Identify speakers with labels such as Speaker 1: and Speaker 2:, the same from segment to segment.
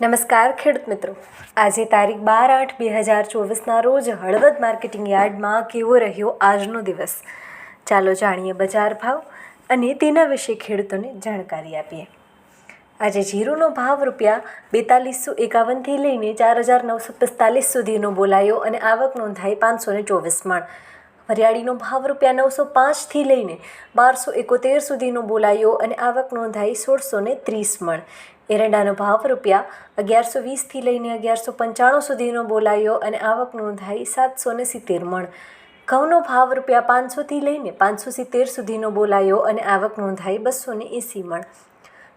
Speaker 1: નમસ્કાર ખેડૂત મિત્રો. આજે તારીખ બાર આઠ બે હજાર ચોવીસના રોજ હળવદ માર્કેટિંગ યાર્ડમાં કેવો રહ્યો આજનો દિવસ? ચાલો જાણીએ બજાર ભાવ અને તેના વિશે ખેડૂતોને જાણકારી આપીએ. આજે જીરુનો ભાવ રૂપિયા બેતાલીસો એકાવનથી લઈને ચાર હજાર નવસો પિસ્તાલીસ સુધીનો બોલાયો અને આવક નોંધાઈ પાંચસો ને ચોવીસ મણ. વરિયાળીનો ભાવ રૂપિયા નવસો પાંચથી લઈને બારસો એકોતેર સુધીનો બોલાયો અને આવક નોંધાઈ સોળસો ત્રીસ મણ. એરંડાનો ભાવ રૂપિયા અગિયારસો વીસથી લઈને અગિયારસો પંચાણું સુધીનો બોલાયો અને આવક નોંધાઈ સાતસો ને સિત્તેર મણ. ઘઉંનો ભાવ રૂપિયા પાંચસોથી લઈને પાંચસો સિત્તેર સુધીનો બોલાયો અને આવક નોંધાઈ બસો ને એંસી મણ.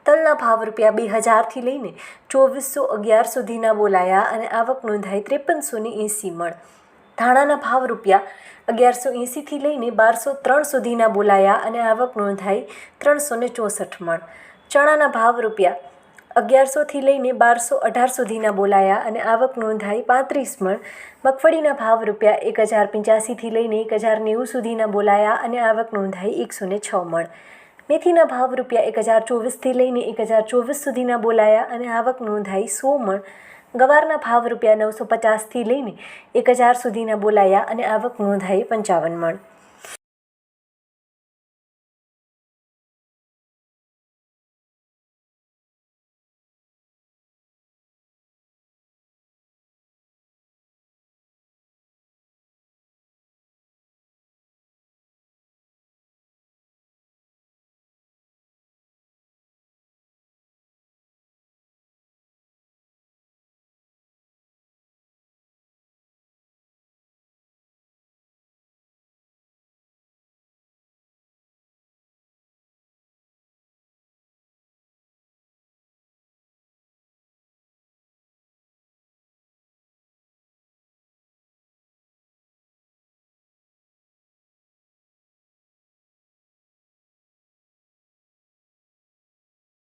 Speaker 1: તલના ભાવ રૂપિયા બે હજારથી લઈને ચોવીસો અગિયાર સુધીના બોલાયા અને આવક નોંધાઈ ત્રેપનસો ને એંસી મણ. ધાણાના ભાવ રૂપિયા અગિયારસો એંસીથી લઈને બારસો ત્રણ સુધીના બોલાયા અને આવક નોંધાઈ ત્રણસો ને ચોસઠ મણ. ચણાના ભાવ રૂપિયા અગિયારસોથી લઈને બારસો અઢાર સુધીના બોલાયા અને આવક નોંધાઈ પાંત્રીસ મણ. મગફળીના ભાવ રૂપિયા એક હજાર પંચ્યાસીથી લઈને એક હજાર નેવું સુધીના બોલાયા અને આવક નોંધાઈ એકસો ને છ મણ. મેથીના ભાવ રૂપિયા એક હજાર ચોવીસથી લઈને એક હજાર ચોવીસ સુધીના બોલાયા અને આવક નોંધાઈ સો મણ. ગવારના ભાવ રૂપિયા નવસો પચાસથી લઈને એક હજાર સુધીના બોલાયા અને આવક નોંધાઈ પંચાવન મણ.